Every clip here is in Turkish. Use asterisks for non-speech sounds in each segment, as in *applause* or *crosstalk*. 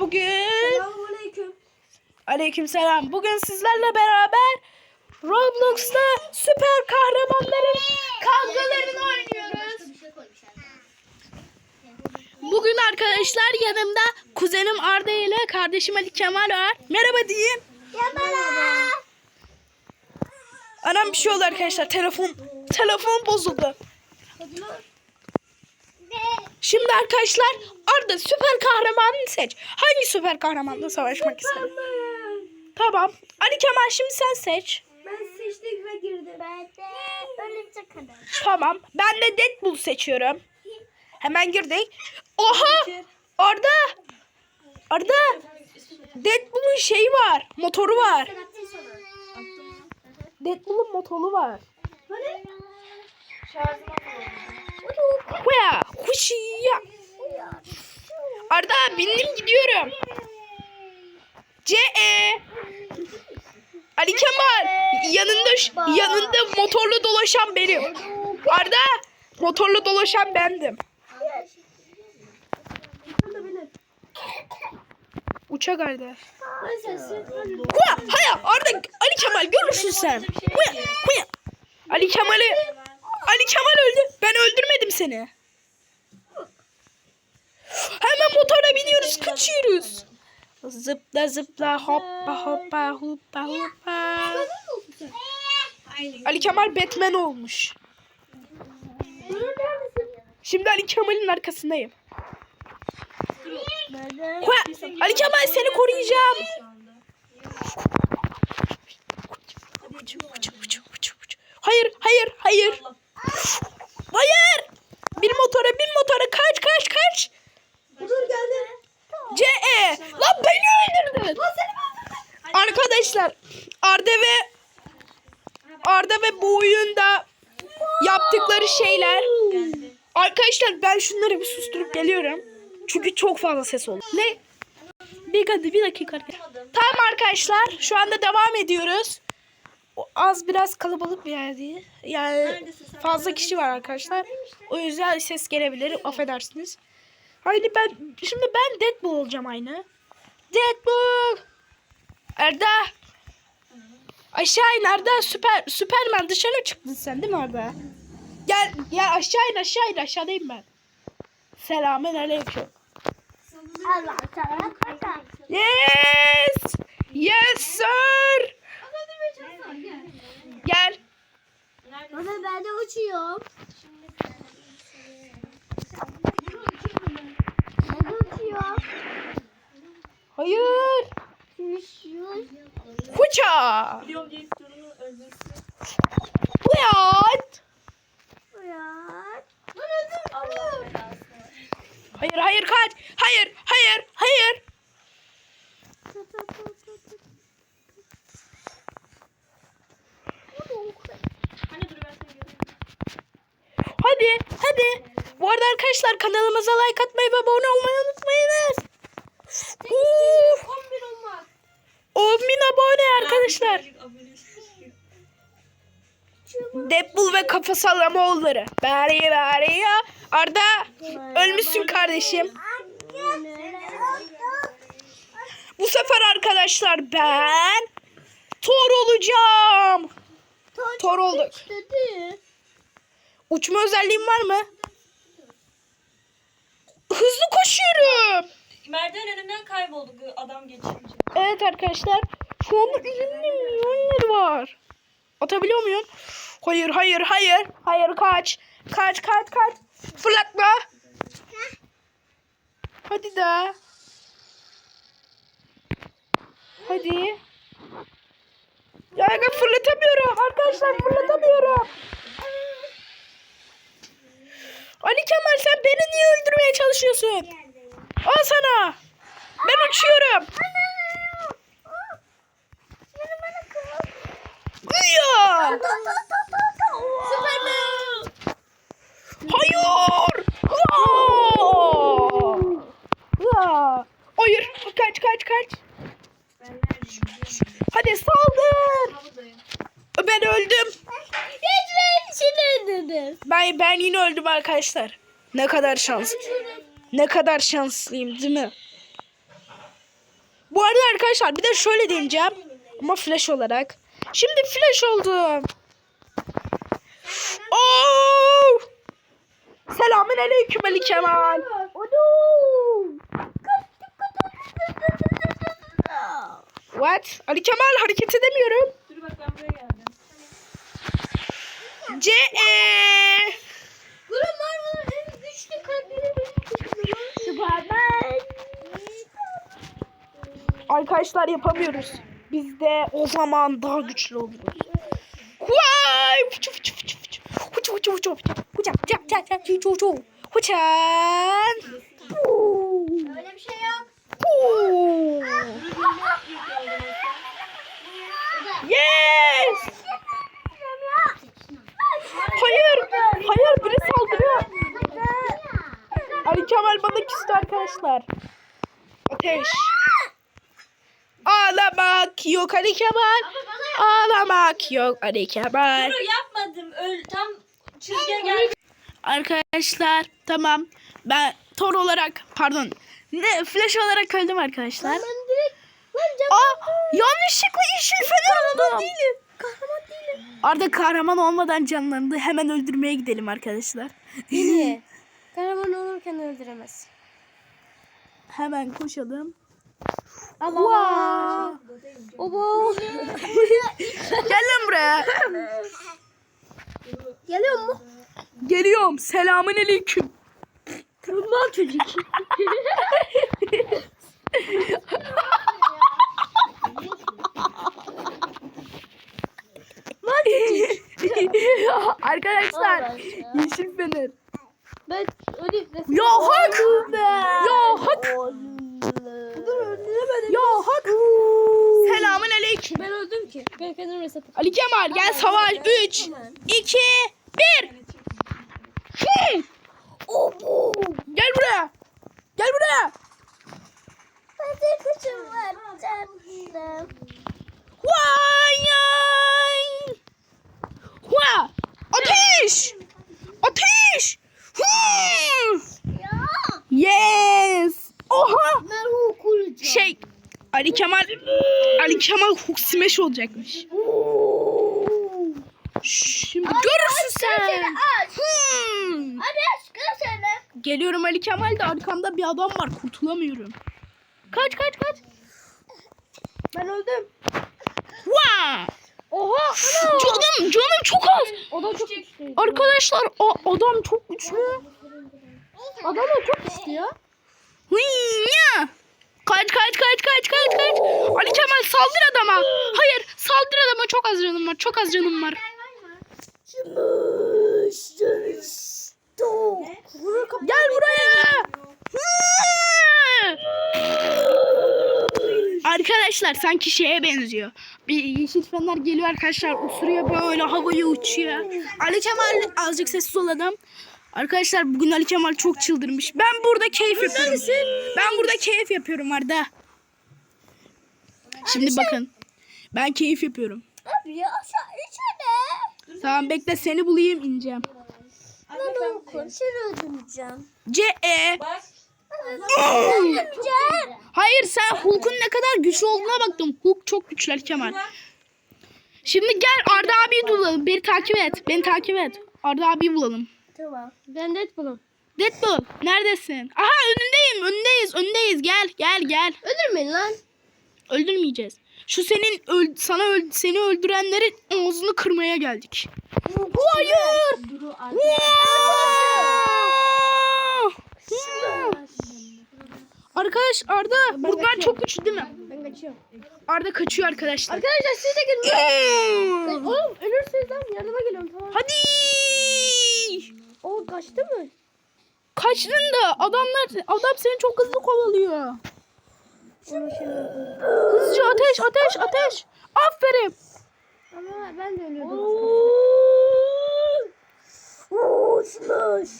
bugün Selamünaleyküm. Aleykümselam. Bugün sizlerle beraber Roblox'ta süper kahramanların kavgalarını oynuyoruz. Bugün arkadaşlar yanımda kuzenim Arda ile kardeşim Ali Kemal var. Merhaba deyin. Anam bir şey oldu arkadaşlar. Telefon telefon bozuldu. Şimdi arkadaşlar Arda süper kahramanını seç. Hangi süper kahramanla savaşmak ister? Tamam. Ali Kemal şimdi sen seç. Ben seçtik ve girdim. Ben de örümcek adam. Tamam. Ben de Deadpool seçiyorum. Hemen girdik. Oha! Arda! Arda! Deadpool'un şeyi var. Motoru var. Deadpool'un motoru var. Huya! Huşiya! Arda bindim gidiyorum. C E Ali Kemal yanında yanında motorla dolaşan benim. Arda motorla dolaşan bendim. Uçak Arda. Huya! Haya! Arda Ali Kemal görürsün sen. Huya! Huya! Ali Kemal'i Ali Kemal öldü. Ben öldürmedim seni. Hemen motora biniyoruz, kaçıyoruz. Zıpla zıpla hoppa hoppa hoppa hoppa. Ali Kemal Batman olmuş. Şimdi Ali Kemal'in arkasındayım. Ali Kemal seni koruyacağım. Hayır, hayır, hayır. Hayır. Bir motora, bin motora. Kaç, kaç, kaç. Dur geldi. C E. Lan beni öldürdün. Arkadaşlar Arda ve Arda ve bu oyunda yaptıkları şeyler. Arkadaşlar ben şunları bir susturup geliyorum. Çünkü çok fazla ses oldu. Ne? Bir bir dakika. Tamam arkadaşlar şu anda devam ediyoruz. O az biraz kalabalık bir yer değil. Yani fazla kişi var arkadaşlar. O yüzden ses gelebilir. Affedersiniz. Haydi ben şimdi ben Deadpool olacağım aynı. Deadpool. Erda. Aşağı in Arda süper Süperman dışarı çıktın sen değil mi Arda? Gel gel aşağı in aşağı in aşağıdayım ben. Selamun aleyküm. Allah sana. Yes! Yes sir! Gel. Baba ben de uçuyorum. Ben de uçuyorum. Hayır. Uçuyor. Kuça. Uyat. Uyan. Hayır hayır kaç. Hayır hayır hayır. Hadi hadi. Bu arada arkadaşlar kanalımıza like atmayı ve abone olmayı unutmayınız. Uf, 11 olmak. 10 bin abone arkadaşlar. Deadpool ve kafa sallama oğulları. Bari bari ya. Arda ölmüşsün kardeşim. Bu sefer arkadaşlar ben Thor olacağım. Thor olduk. Uçma özelliğim var mı? Hızlı koşuyorum. Merdiven önünden kayboldu adam geçince. Evet arkadaşlar. Şu anda elimde milyonlar var. Atabiliyor muyum? Hayır hayır hayır. Hayır kaç. Kaç kaç kaç. Fırlatma. Hadi de. Hadi. Ya ben fırlatamıyorum. Arkadaşlar fırlatamıyorum. Ali Kemal sen beni niye öldürmeye çalışıyorsun? Al sana. Ben uçuyorum. Ya. Hayır. Aa! Hayır. Kaç kaç kaç. Hadi saldır. Ben öldüm. Ben ben yine öldüm arkadaşlar. Ne kadar şans. Ne kadar şanslıyım değil mi? arkadaşlar bir de şöyle deneyeceğim. Ama flash olarak. Şimdi flash oldum. Oo! Selamün aleyküm Ali Kemal. What? Ali Kemal hareket edemiyorum. Dur bak ben buraya geldim. C E. Arkadaşlar yapamıyoruz. Biz de o zaman daha güçlü oluruz. Vay! Fıçı fıçı fıçı fıçı. Fıçı fıçı fıçı fıçı. Fıçı fıçı fıçı fıçı fıçı. Fıçan. Öyle bir şey yok. Yes! Hayır! Hayır biri saldırıyor. Ali Kemal bana küstü arkadaşlar. Ateş. Ağlamak yok Ali Kemal. Ağlamak yok Ali Kemal. Dur yapmadım. Öl tam çizgiye geldim. Arkadaşlar tamam. Ben Thor olarak pardon. Ne flash olarak öldüm arkadaşlar. Ben direkt lan Aa yanlışlıkla yeşil fener oldum. değilim. Kahraman değilim. Arda kahraman olmadan canlandı. Hemen öldürmeye gidelim arkadaşlar. Beni *laughs* kahraman olurken öldüremez. Hemen koşalım. Allah Allah. Obo. Gel lan buraya. Geliyor mu? Geliyorum. Selamün aleyküm. Kurban çocuk. arkadaşlar yeşil fener. Ben öyle Ya hak. Ya hak. Dur öldüremedim. Ya hak. Selamün aleyküm. Ben öldüm ki. Ben kendim reset Ali Kemal gel savaş. 3, 2, 1. Gel buraya. Gel buraya. Hadi kuşum var. Vay ay. Hua. Ateş. Ateş. Hmm. Yes. Oha. Ben o kuracağım. Şey Ali Kemal Ali Kemal hook smash olacakmış. Şimdi görürsün sen. aç. Hmm. Hadi aç görsene. Geliyorum Ali Kemal de arkamda bir adam var kurtulamıyorum. Kaç kaç kaç. Ben öldüm. Vaa. Oha. Canım canım çok az. O da çok güçlü. Arkadaşlar o adam çok güçlü. Adam da çok güçlü ya. Hıyya. Kaç kaç kaç kaç kaç kaç. Ali Kemal saldır adama. Hayır saldır adama çok az canım var. Çok az canım var. Gel buraya. Arkadaşlar sanki şeye benziyor. Bir yeşil fener geliyor arkadaşlar usuruyor böyle havaya uçuyor. Ali Kemal azıcık sessiz olalım. Arkadaşlar bugün Ali Kemal çok çıldırmış. Ben burada keyif yapıyorum. Ben burada keyif yapıyorum Arda. Şimdi bakın. Ben keyif yapıyorum. Abi ya aşağı içine. Tamam bekle seni bulayım ineceğim. Ben. C E. Bak. Öldüreceğim. Hayır sen Hulk'un ne kadar güçlü olduğuna baktım. Hulk çok güçlü Ali Kemal. Şimdi gel Arda abiyi bulalım. Beni takip et. Beni takip et. Arda abiyi bulalım. Tamam. Ben Deadpool'um. Deadpool neredesin? Aha önündeyim. Önündeyiz. Önündeyiz. Gel gel gel. Öldürmeyin lan. Öldürmeyeceğiz. Şu senin öl- sana öl- seni öldürenlerin ağzını kırmaya geldik. Hayır. Arkadaş Arda bunlar çok güçlü değil mi? Ben kaçıyorum. Arda kaçıyor arkadaşlar. Arkadaşlar siz de gelin. Oğlum ölürsünüz lan yanıma geliyorum tamam. Hadi. O kaçtı mı? Kaçtın da adamlar adam seni çok hızlı kovalıyor. Hızlıca ateş ateş ateş. Aferin. Ama ben de ölüyordum. Uçmuş.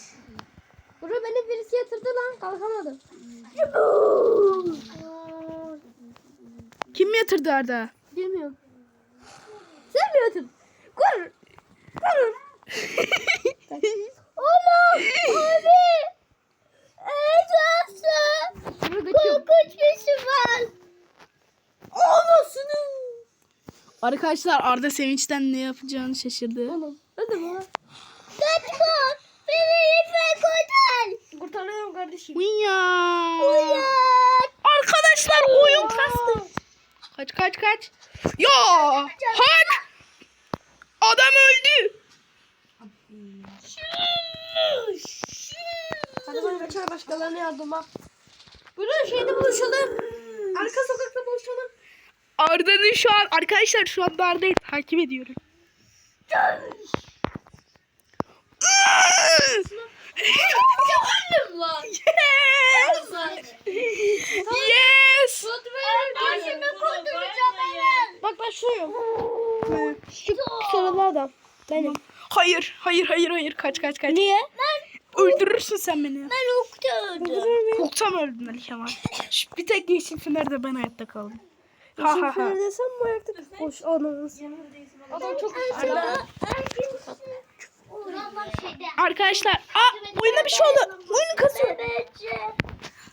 Beni birisi yatırdı lan kalkamadım. Kim yatırdı Arda? Bilmiyorum. Sen mi yatırdın? Kur. Kur. *laughs* Oğlum abi. Dostum. Korkunç bir şey var. Arkadaşlar Arda sevinçten ne yapacağını şaşırdı. Oğlum. Hadi bana. Kaçma. Beni lütfen kurtar. Kurtarıyorum kardeşim. Uyan. Arkadaşlar oyun kastı. Kaç kaç kaç. Ya hak. Adam öldü. Hadi bana kaçar başkalarına yardıma. Buyurun şeyde buluşalım. Arka sokakta buluşalım. Arda'nın şu an arkadaşlar şu anda Arda'yı takip ediyorum. Öldüm lan. yes. Yes. Bak ben şuyum. Şu sarılı adam. Benim. Hayır, hayır, hayır, hayır. Kaç, kaç, kaç. Niye? Öldürürsün sen beni. Ben uçtum. Korksam öldün Ali Kemal. Bir tek yeşil fenerde ben hayatta kaldım. Ha ha ha. desem bu ayakta boş anamız. Adam çok Arkadaşlar, aa oyunda bir şey oldu. Oyunu kasıyor.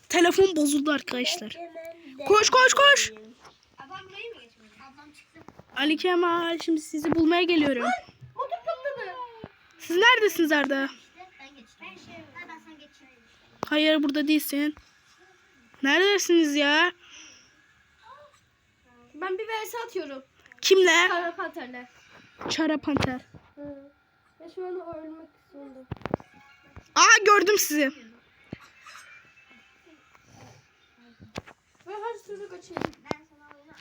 Telefon bozuldu arkadaşlar. Koş, koş, koş. Adam burayı mı geçmedi? Adam çıktı. Ali Kemal, şimdi sizi bulmaya geliyorum. Siz neredesiniz Arda? Hayır, burada değilsin. Neredesiniz ya? Ben bir vs atıyorum. Kimle? Kara panterle. Çara Panter. Ben şu an ölmek istiyorum. Aa gördüm sizi. Ben her türlü kaçayım. Ben sana oyunu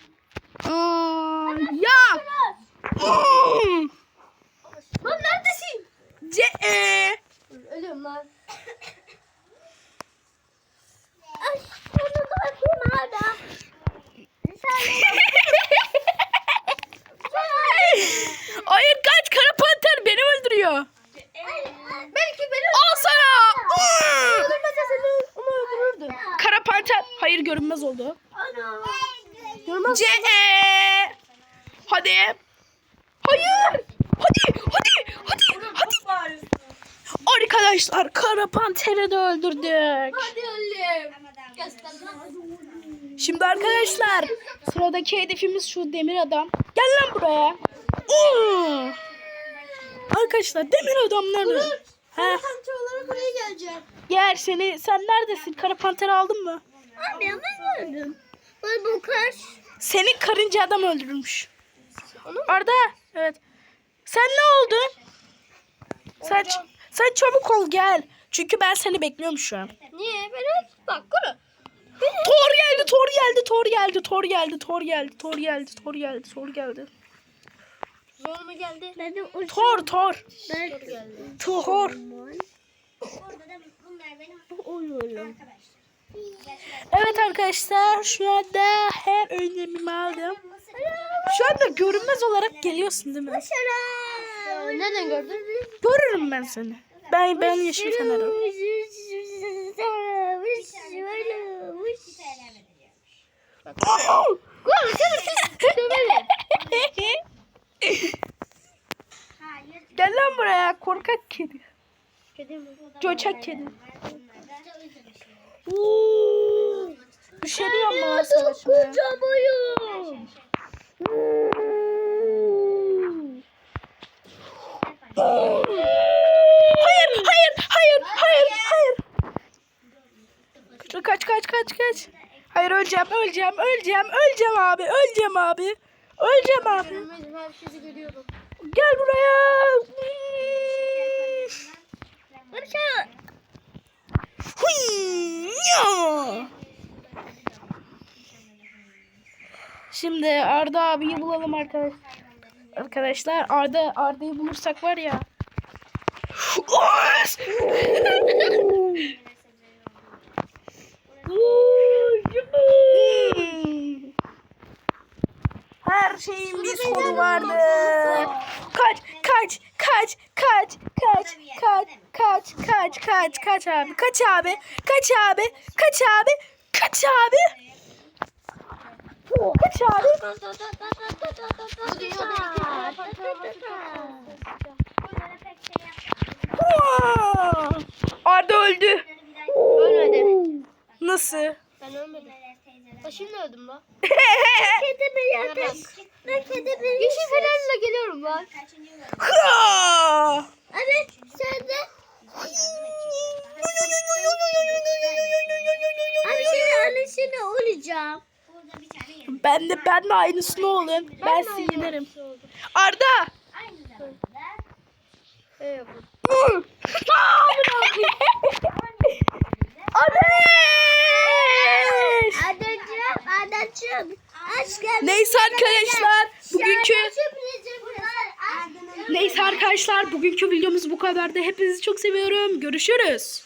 Aa, ya. Hmm. Lan neredesin? Ce e. Ölüyorum lan. Ay, onu bakayım hala. Hayır kaç kara panter beni öldürüyor. Belki beni Al sana. öldürmese seni onu öldürürdüm. kara panter. Hayır görünmez Ce e. Hadi. Hayır. Hadi hadi hadi hadi. Arkadaşlar kara panteri de öldürdük. Hadi. Şimdi arkadaşlar sıradaki hedefimiz şu demir adam. Gel lan buraya. Hmm. Arkadaşlar demir adam nerede? He. Gel seni sen neredesin? Kara panteri aldın mı? Abi ben gördüm. Bana bu kaç. Seni karınca adam öldürmüş. Arda evet. Sen ne oldun? Sen, sen çabuk ol gel. Çünkü ben seni bekliyorum şu an. Niye? Ben bak kuru. Tor geldi, Tor geldi, Tor geldi, Tor geldi, Tor geldi, Tor geldi, Tor geldi, Tor geldi. Zor mu geldi? Benim uçum. Tor, Tor. Ben... Tor geldi. Tor. Orada da bunlar benim. Bu oyunum. Arkadaşlar. Evet arkadaşlar şu anda her önlemimi aldım. Şu anda görünmez olarak geliyorsun değil mi? Nereden gördün? Görürüm ben seni. Ben ben yeşil fenerim. Gel lan buraya korkak kedi. Göçek kedi. Üşeniyor mu savaşmaya? Hayır, hayır, hayır, hayır, hayır. Kaç, kaç, kaç, kaç. Hayır öleceğim, öleceğim, öleceğim, öleceğim abi, öleceğim abi. Öleceğim abi. Görüyorum. Gel buraya. Huy, ya. Şimdi Arda abiyi bulalım arkadaşlar. Arkadaşlar Arda Arda'yı bulursak var ya. Oğuz! Hmm. Her şeyin bir sonu vardı. Kaç, kaç, kaç, kaç, kaç, kaç, kaç, kaç, kaç, kaç abi, kaç abi, kaç abi, kaç abi, kaç abi, kaç abi. Arda öldü. Ölmedim. Nasıl? Ben ölmedim. Taşımla öldüm lan. *laughs* Kedi bir ateş. Ben kedi bir Yeşil fenerle geliyorum lan. Evet sen de. Abi şimdi annesine olacağım. Ben de ben de aynısını olun. Ben sizi yenerim. Arda. Şey yapın. Ateş! Adacığım, Aşkım. Neyse arkadaşlar bugünkü neyse arkadaşlar bugünkü videomuz bu kadardı. Hepinizi çok seviyorum. Görüşürüz.